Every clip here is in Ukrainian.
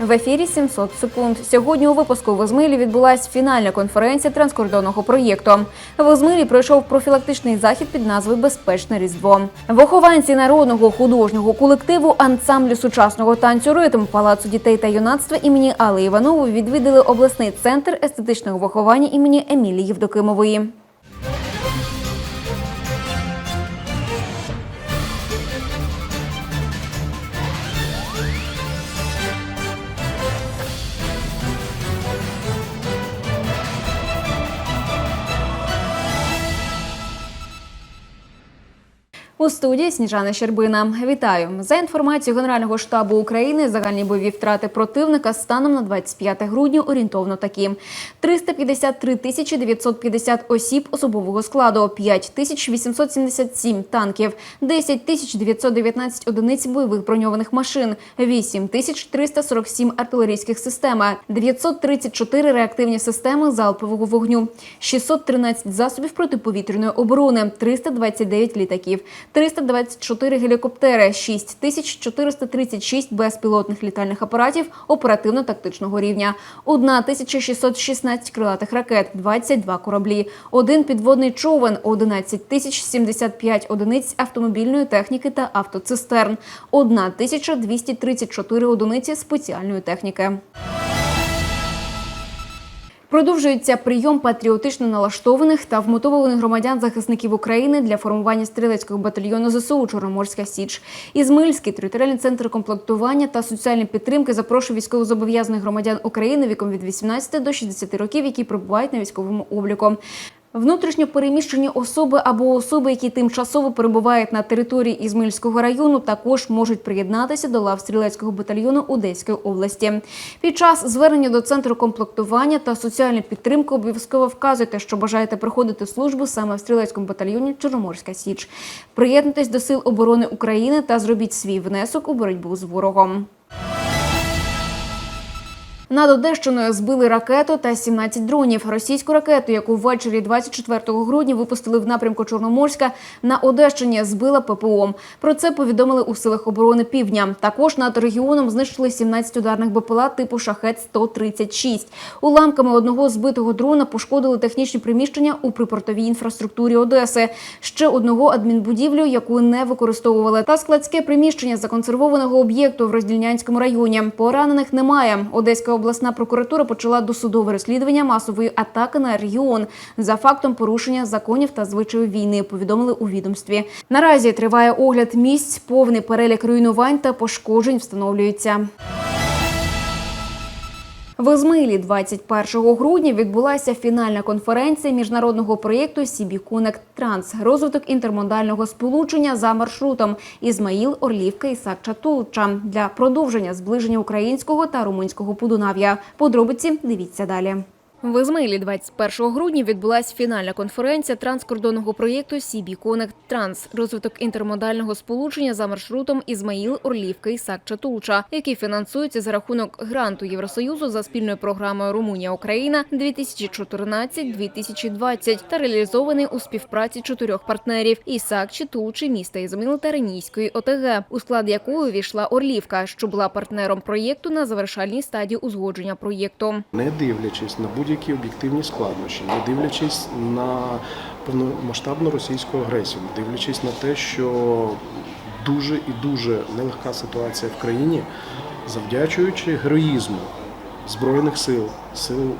В ефірі 700 секунд. Сьогодні у випуску в Озмилі відбулась фінальна конференція транскордонного проєкту. В Озмилі пройшов профілактичний захід під назвою Безпечне Різдво. Вихованці народного художнього колективу ансамблю сучасного танцю ритм Палацу дітей та юнацтва імені Алли Іванової відвідали обласний центр естетичного виховання імені Емілії Євдокимової. У студії Сніжана Щербина. Вітаю за інформацією Генерального штабу України. Загальні бойові втрати противника станом на 25 грудня орієнтовно такі: 353 тисячі 950 осіб особового складу, 5 тисяч 877 танків, 10 тисяч 919 одиниць бойових броньованих машин, 8 тисяч 347 артилерійських систем, 934 реактивні системи залпового вогню, 613 засобів протиповітряної оборони, 329 літаків. 324 гелікоптери, 6436 безпілотних літальних апаратів оперативно-тактичного рівня, 1616 крилатих ракет, 22 кораблі, один підводний човен, 11075 одиниць автомобільної техніки та автоцистерн, 1234 одиниці спеціальної техніки. Продовжується прийом патріотично налаштованих та вмотивованих громадян захисників України для формування стрілецького батальйону ЗСУ Чорноморська Січ. Ізмильський територіальний центр комплектування та соціальної підтримки запрошує військовозобов'язаних громадян України віком від 18 до 60 років, які перебувають на військовому обліку. Внутрішньо переміщені особи або особи, які тимчасово перебувають на території Ізмаїльського району, також можуть приєднатися до лав стрілецького батальйону Одеської області. Під час звернення до центру комплектування та соціальної підтримки обов'язково вказуйте, що бажаєте проходити службу саме в стрілецькому батальйоні Чорноморська Січ. Приєднуйтесь до сил оборони України та зробіть свій внесок у боротьбу з ворогом. Над Одещиною збили ракету та 17 дронів. Російську ракету, яку ввечері 24 грудня випустили в напрямку Чорноморська, на Одещині збила ППО. Про це повідомили у силах оборони Півдня. Також над регіоном знищили 17 ударних БПЛА типу «Шахет-136». Уламками одного збитого дрона пошкодили технічні приміщення у припортовій інфраструктурі Одеси, ще одного адмінбудівлю, яку не використовували, та складське приміщення законсервованого об'єкту в Роздільнянському районі. Поранених немає. Одеська обласна прокуратура почала досудове розслідування масової атаки на регіон за фактом порушення законів та звичаїв війни. Повідомили у відомстві. Наразі триває огляд місць, повний перелік руйнувань та пошкоджень встановлюється. В Ізмаїлі 21 грудня відбулася фінальна конференція міжнародного проєкту «Сібі Connect Транс» – розвиток інтермодального сполучення за маршрутом Ізмаїл, Орлівка, Ісак, Чатулча для продовження зближення українського та румунського Подунав'я. Подробиці дивіться далі. В Ізмаїлі 21 грудня відбулася фінальна конференція транскордонного проєкту «Сібі Connect Транс» – розвиток інтермодального сполучення за маршрутом Ізмаїл, Орлівка, Ісак, Чатулча, який фінансується за рахунок гранту Євросоюзу за спільною програмою Румунія-Україна 2014-2020 та реалізований у співпраці чотирьох партнерів – Ісак, Чатулчі, міста Ізмаїл та Ренійської ОТГ, у склад якої увійшла Орлівка, що була партнером проєкту на завершальній стадії узгодження проєкту. не дивлячись на будь-які об'єктивні складнощі, не дивлячись на повномасштабну російську агресію, не дивлячись на те, що дуже і дуже нелегка ситуація в країні, завдячуючи героїзму Збройних сил, сил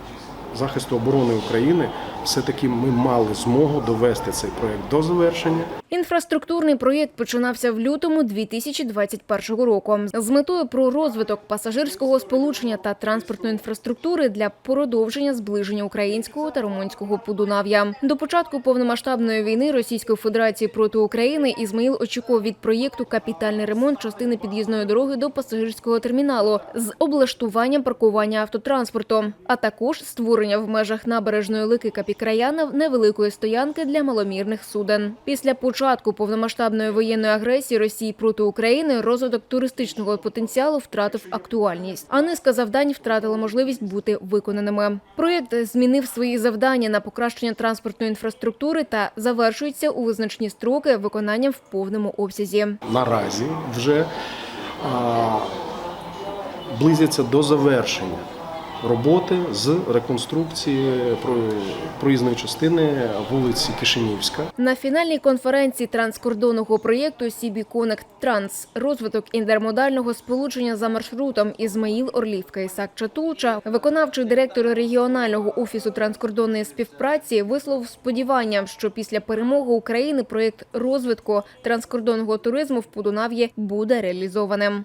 захисту оборони України, все-таки ми мали змогу довести цей проект до завершення. Інфраструктурний проєкт починався в лютому 2021 року з метою про розвиток пасажирського сполучення та транспортної інфраструктури для продовження зближення українського та румунського Подунав'я. До початку повномасштабної війни Російської Федерації проти України Ізмаїл очікував від проєкту капітальний ремонт частини під'їзної дороги до пасажирського терміналу з облаштуванням паркування автотранспорту, а також створення в межах набережної Лики Капікраянов невеликої стоянки для маломірних суден. Після початку повномасштабної воєнної агресії Росії проти України розвиток туристичного потенціалу втратив актуальність, а низка завдань втратила можливість бути виконаними. Проєкт змінив свої завдання на покращення транспортної інфраструктури та завершується у визначені строки виконанням в повному обсязі. Наразі вже а, близяться до завершення роботи з реконструкції про- проїзної частини вулиці Кишинівська. На фінальній конференції транскордонного проєкту Сібі Конект Транс розвиток інтермодального сполучення за маршрутом Ізмаїл Орлівка Ісак Чатулча, виконавчий директор регіонального офісу транскордонної співпраці, висловив сподівання, що після перемоги України проєкт розвитку транскордонного туризму в Подунав'ї буде реалізованим.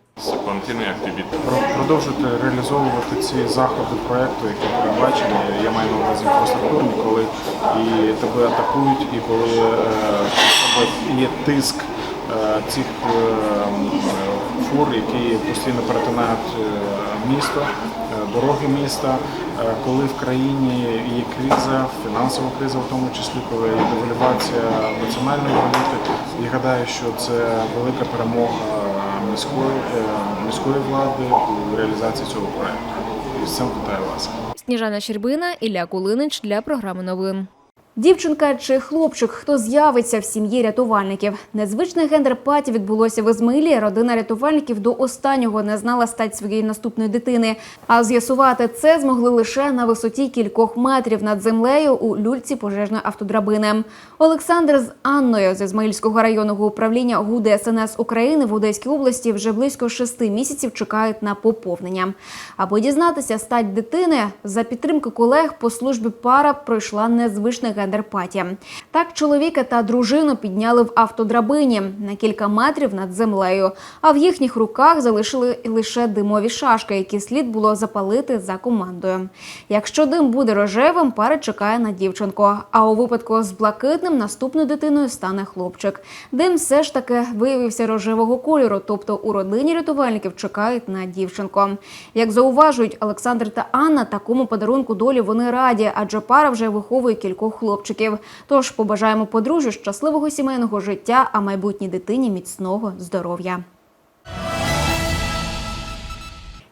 Продовжити реалізовувати ці заходи проекту, які передбачені. Я маю на увазі інфраструктурні, коли і тебе атакують, і коли е, є тиск е, цих е, фур, які постійно перетинають місто, дороги міста. Коли в країні є криза, фінансова криза, в тому числі, коли є девальвація національної валюти, я гадаю, що це велика перемога міської, міської влади у реалізації цього проекту. З цим вас. Сніжана Щербина, Ілля Кулинич для програми новин. Дівчинка чи хлопчик, хто з'явиться в сім'ї рятувальників. Незвичне гендер-паті відбулося в Ізмаїлі. Родина рятувальників до останнього не знала стать своєї наступної дитини. А з'ясувати це змогли лише на висоті кількох метрів над землею у люльці пожежної автодрабини. Олександр з Анною з Ізмаїльського районного управління ГУ ДСНС України в Одеській області вже близько шести місяців чекають на поповнення. Аби дізнатися стать дитини, за підтримки колег по службі пара пройшла незвичне гендер-паті. Так чоловіка та дружину підняли в автодрабині на кілька метрів над землею, а в їхніх руках залишили лише димові шашки, які слід було запалити за командою. Якщо дим буде рожевим, пара чекає на дівчинку. А у випадку з блакитним наступною дитиною стане хлопчик. Дим все ж таки виявився рожевого кольору, тобто у родині рятувальників чекають на дівчинку. Як зауважують Олександр та Анна, такому подарунку долі вони раді, адже пара вже виховує кількох хлопчиків. Тож побажаємо подружжю щасливого сімейного життя, а майбутній дитині міцного здоров'я.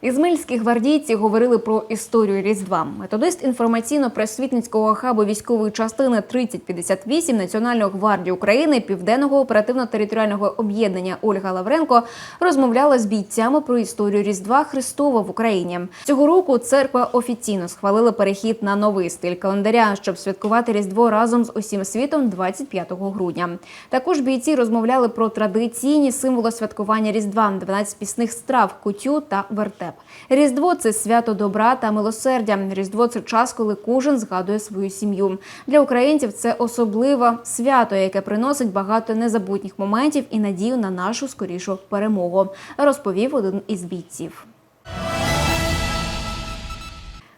Ізмельські гвардійці говорили про історію Різдва. Методист інформаційно-просвітницького хабу військової частини 3058 Національної гвардії України Південного оперативно-територіального об'єднання Ольга Лавренко розмовляла з бійцями про історію Різдва Христова в Україні. Цього року церква офіційно схвалила перехід на новий стиль календаря, щоб святкувати Різдво разом з усім світом 25 грудня. Також бійці розмовляли про традиційні символи святкування Різдва, 12 пісних страв, кутю та вертеп. Різдво це свято добра та милосердя. Різдво це час, коли кожен згадує свою сім'ю. Для українців це особливе свято, яке приносить багато незабутніх моментів і надію на нашу скорішу перемогу, розповів один із бійців.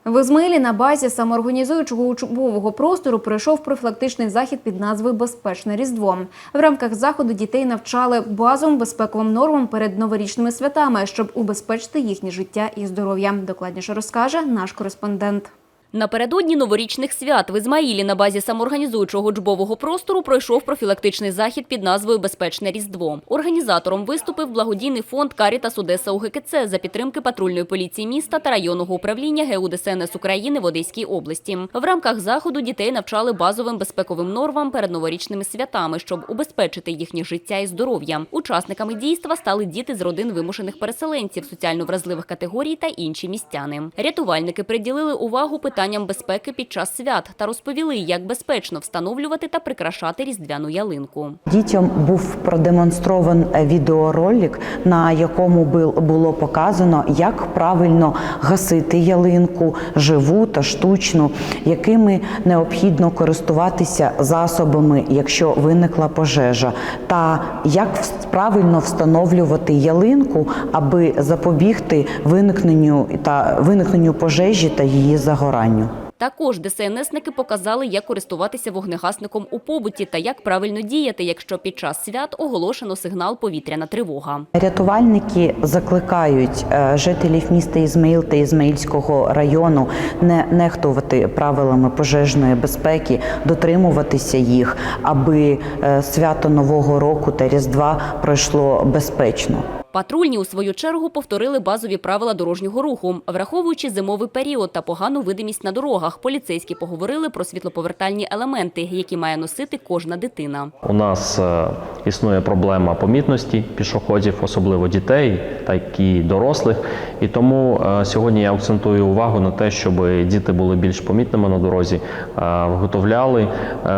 В Ізмаїлі на базі самоорганізуючого учбового простору пройшов профілактичний захід під назвою Безпечне Різдво. В рамках заходу дітей навчали базовим безпековим нормам перед новорічними святами, щоб убезпечити їхнє життя і здоров'я. Докладніше розкаже наш кореспондент. Напередодні новорічних свят в Ізмаїлі на базі самоорганізуючого джбового простору пройшов профілактичний захід під назвою Безпечне Різдво. Організатором виступив благодійний фонд Карітас Одеса УГКЦ за підтримки патрульної поліції міста та районного управління ГУ ДСНС України в Одеській області. В рамках заходу дітей навчали базовим безпековим нормам перед новорічними святами, щоб убезпечити їхнє життя і здоров'я. Учасниками дійства стали діти з родин вимушених переселенців, соціально вразливих категорій та інші містяни. Рятувальники приділили увагу питанням безпеки під час свят та розповіли, як безпечно встановлювати та прикрашати різдвяну ялинку. Дітям був продемонстрований відеоролик, на якому було показано, як правильно гасити ялинку, живу та штучну, якими необхідно користуватися засобами, якщо виникла пожежа, та як правильно встановлювати ялинку, аби запобігти виникненню та виникненню пожежі та її загоранню. Також ДСНСники показали, як користуватися вогнегасником у побуті та як правильно діяти, якщо під час свят оголошено сигнал повітряна тривога. Рятувальники закликають е, жителів міста Ізмаїл та Ізмаїльського району не нехтувати правилами пожежної безпеки, дотримуватися їх, аби е, свято Нового року та Різдва пройшло безпечно. Патрульні у свою чергу повторили базові правила дорожнього руху, враховуючи зимовий період та погану видимість на дорогах. Поліцейські поговорили про світлоповертальні елементи, які має носити кожна дитина. У нас е, існує проблема помітності пішоходів, особливо дітей, так і дорослих. І тому е, сьогодні я акцентую увагу на те, щоб діти були більш помітними на дорозі, е, виготовляли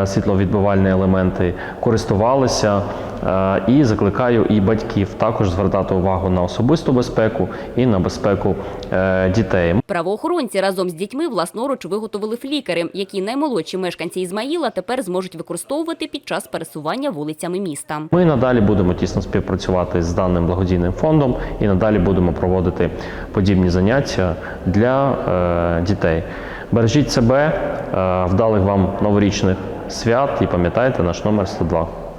світловідбивальні елементи, користувалися. Е, І закликаю і батьків також звертати увагу на особисту безпеку і на безпеку е, дітей. Правоохоронці разом з дітьми власноруч виготовили флікери, які наймолодші мешканці Ізмаїла тепер зможуть використовувати під час пересування вулицями міста. Ми надалі будемо тісно співпрацювати з даним благодійним фондом і надалі будемо проводити подібні заняття для е, дітей. Бережіть себе, вдалих вам новорічних свят і пам'ятайте наш номер 102.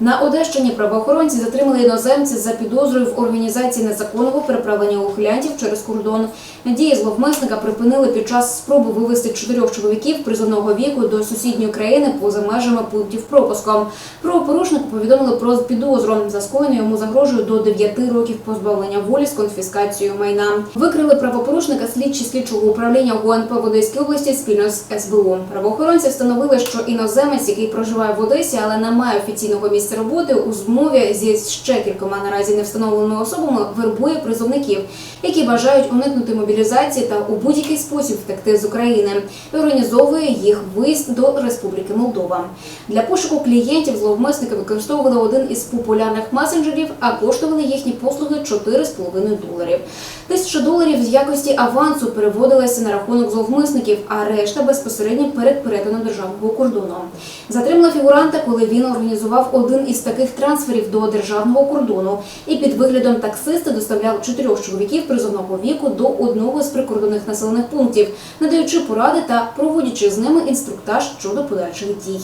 На Одещині правоохоронці затримали іноземця за підозрою в організації незаконного переправлення ухилянтів через кордон. Дії зловмисника припинили під час спроби вивезти чотирьох чоловіків призовного віку до сусідньої країни поза межами пунктів пропуску. Правопорушнику повідомили про підозру. За скоєне йому загрожує до 9 років позбавлення волі з конфіскацією майна. Викрили правопорушника слідчі слідчого управління ГУНП в Одеській області спільно з СБУ. Правоохоронці встановили, що іноземець, який проживає в Одесі, але не має офіційного місця роботи, у змові зі ще кількома наразі невстановленими особами вербує призовників, які бажають уникнути мобілізації та у будь-який спосіб втекти з України, і організовує їх виїзд до Республіки Молдова. Для пошуку клієнтів зловмисники використовували один із популярних месенджерів, а коштували їхні послуги 4,5 доларів. Тисяча доларів з якості авансу переводилася на рахунок зловмисників, а решта безпосередньо перед перетином державного кордону. Затримали фігуранта, коли він організував один із таких трансферів до державного кордону і під виглядом таксиста доставляв чотирьох чоловіків призовного віку до одного з прикордонних населених пунктів, надаючи поради та проводячи з ними інструктаж щодо подальших дій.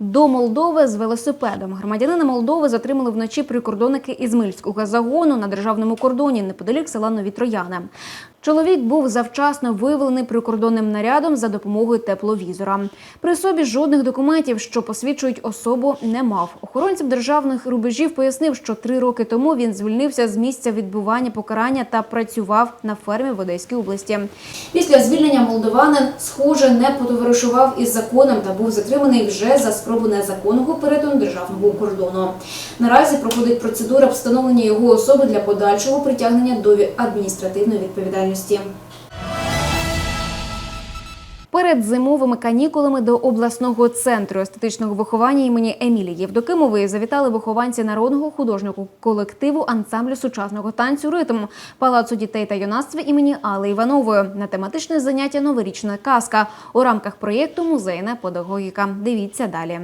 До Молдови з велосипедом. Громадянина Молдови затримали вночі прикордонники Ізмильського загону на державному кордоні неподалік села Нові Трояни. Чоловік був завчасно виявлений прикордонним нарядом за допомогою тепловізора. При собі жодних документів, що посвідчують особу, не мав. Охоронцям державних рубежів пояснив, що три роки тому він звільнився з місця відбування покарання та працював на фермі в Одеській області. Після звільнення молдаванин, схоже, не потоваришував із законом та був затриманий вже за спробу незаконного перетину державного кордону. Наразі проходить процедура встановлення його особи для подальшого притягнення до адміністративної відповідальності. Перед зимовими канікулами до обласного центру естетичного виховання імені Емілії Євдокимової завітали вихованці народного художнього колективу ансамблю сучасного танцю ритм палацу дітей та юнацтва імені Алли Іванової на тематичне заняття Новорічна казка у рамках проєкту Музейна педагогіка. Дивіться далі.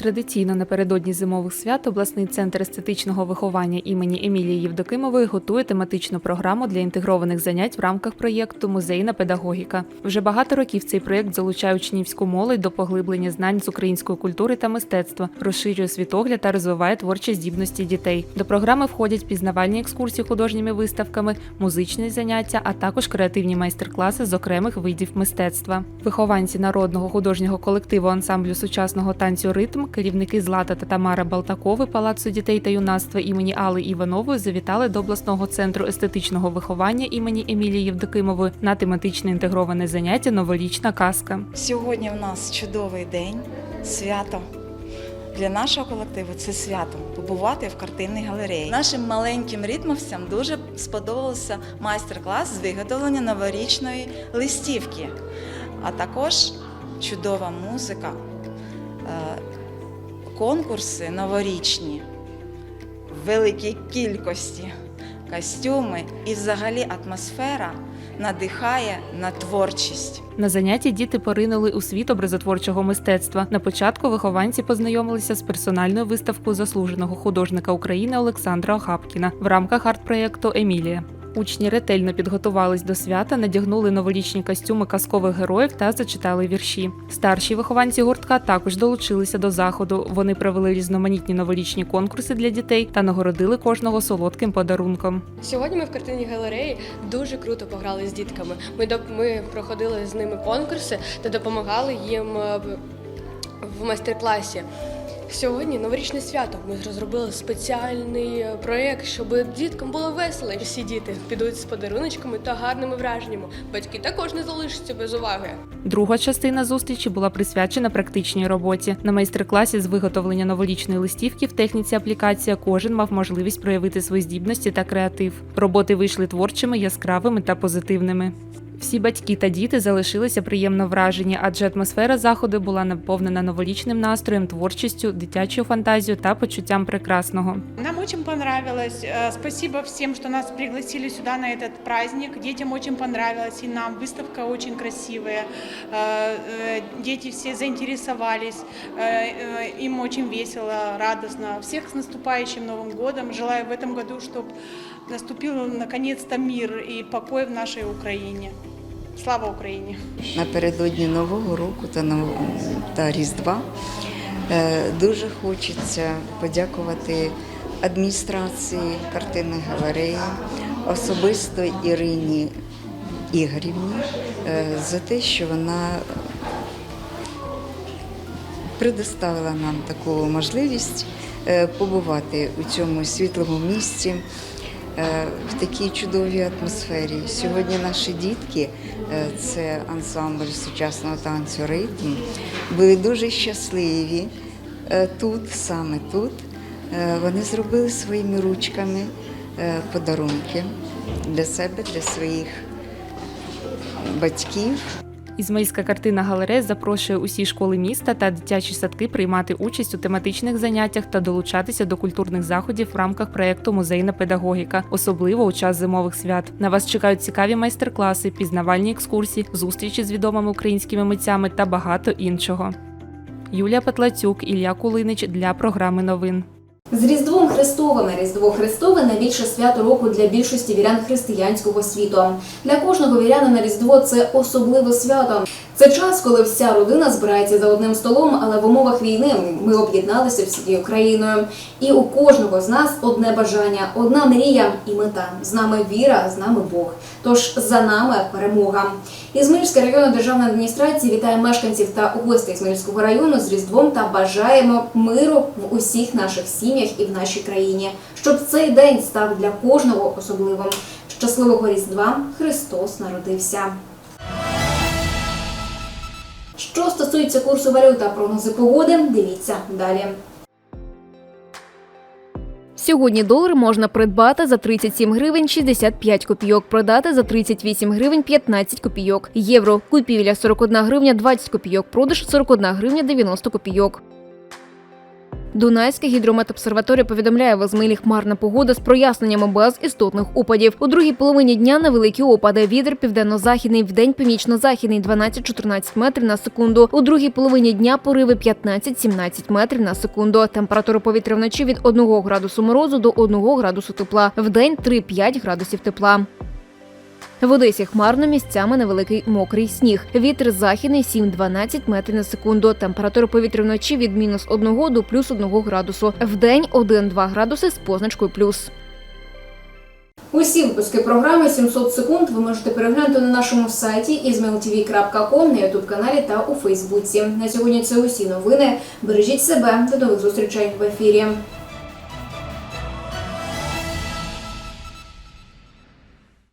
Традиційно напередодні зимових свят обласний центр естетичного виховання імені Емілії Євдокимової готує тематичну програму для інтегрованих занять в рамках проєкту Музейна педагогіка. Вже багато років цей проєкт залучає учнівську молодь до поглиблення знань з української культури та мистецтва, розширює світогляд та розвиває творчі здібності дітей. До програми входять пізнавальні екскурсії художніми виставками, музичні заняття, а також креативні майстер-класи з окремих видів мистецтва. Вихованці народного художнього колективу ансамблю сучасного танцю ритм керівники Злата та Тамара Балтакови Палацу дітей та юнацтва імені Алли Іванової завітали до обласного центру естетичного виховання імені Емілії Євдокимової на тематичне інтегроване заняття Новорічна казка. Сьогодні у нас чудовий день, свято. Для нашого колективу це свято побувати в картинній галереї. Нашим маленьким ритмовцям дуже сподобався майстер-клас з виготовлення новорічної листівки, а також чудова музика, е, конкурси новорічні в великій кількості, костюми і взагалі атмосфера надихає на творчість. На занятті діти поринули у світ образотворчого мистецтва. На початку вихованці познайомилися з персональною виставкою заслуженого художника України Олександра Охапкіна в рамках арт-проєкту Емілія. Учні ретельно підготувались до свята, надягнули новорічні костюми казкових героїв та зачитали вірші. Старші вихованці гуртка також долучилися до заходу. Вони провели різноманітні новорічні конкурси для дітей та нагородили кожного солодким подарунком. Сьогодні ми в картинній галереї дуже круто пограли з дітками. Ми ми проходили з ними конкурси та допомагали їм е, в майстер-класі. Сьогодні новорічне свято. Ми розробили спеціальний е, проєкт, щоб діткам було весело. Всі діти підуть з подаруночками та гарними враженнями. Батьки також не залишаться без уваги. Друга частина зустрічі була присвячена практичній роботі. На майстер-класі з виготовлення новорічної листівки в техніці аплікація кожен мав можливість проявити свої здібності та креатив. Роботи вийшли творчими, яскравими та позитивними. Всі батьки та діти залишилися приємно вражені, адже атмосфера заходу була наповнена новорічним настроєм, творчістю, дитячою фантазією та почуттям прекрасного. Нам очень понравилось. Э, Спасибо всем, что нас пригласили сюда на этот праздник. Детям очень понравилось, и нам выставка очень красивая. Э, э, Дети все заинтересовались, Э, э, им очень весело, радостно. Всех с наступающим Новым годом. Желаю в этом году, чтобы наступил наконец-то мир и покой в нашей Украине. Слава Україні! напередодні Нового року та, та Різдва е, дуже хочеться подякувати адміністрації картинної галереї, особисто Ірині Ігорівні е, за те, що вона предоставила нам таку можливість е, побувати у цьому світлому місці. Е, В такій чудовій атмосфері. Сьогодні наші дітки, е, це ансамбль сучасного танцю ритм, були дуже щасливі е, тут, саме тут. Вони зробили своїми ручками подарунки для себе, для своїх батьків. Ізмаїльська картина галерея запрошує усі школи міста та дитячі садки приймати участь у тематичних заняттях та долучатися до культурних заходів в рамках проєкту Музейна педагогіка, особливо у час зимових свят. На вас чекають цікаві майстер-класи, пізнавальні екскурсії, зустрічі з відомими українськими митцями та багато іншого. Юлія Петлацюк, Ілля Кулинич для програми новин. З Різдвом Христовим Різдво Христове найбільше свято року для більшості вірян християнського світу. Для кожного вірянина Різдво це особливе свято. Це час, коли вся родина збирається за одним столом, але в умовах війни ми об'єдналися всією країною. І у кожного з нас одне бажання, одна мрія і мета. З нами віра, з нами Бог. Тож за нами перемога. Ізмаїльська районна державна адміністрація вітає мешканців та гостей Ізмаїльського району з Різдвом та бажаємо миру в усіх наших сім'ях і в нашій країні, щоб цей день став для кожного особливим. Щасливого Різдва Христос народився. Що стосується курсу валют та прогнози погоди, дивіться далі. Сьогодні долар можна придбати за 37 гривень 65 копійок, продати за 38 гривень 15 копійок. Євро купівля 41 гривня 20 копійок, продаж 41 гривня 90 копійок. Дунайська гідрометобсерваторія повідомляє в Ізмаїлі хмарна погода з проясненнями без істотних опадів. У другій половині дня невеликі опади. Вітер південно-західний, вдень північно-західний 12-14 метрів на секунду. У другій половині дня пориви 15-17 метрів на секунду. Температура повітря вночі від 1 градусу морозу до 1 градусу тепла. Вдень 3-5 градусів тепла. В Одесі хмарно місцями невеликий мокрий сніг. Вітер західний 7-12 метрів на секунду. Температура повітря вночі від мінус 1 до плюс 1 градусу. Вдень 1-2 градуси з позначкою плюс. Усі випуски програми «700 секунд ви можете переглянути на нашому сайті izmailtv.com, на ютуб каналі та у Фейсбуці. На сьогодні це усі новини. Бережіть себе. До нових зустрічей в ефірі.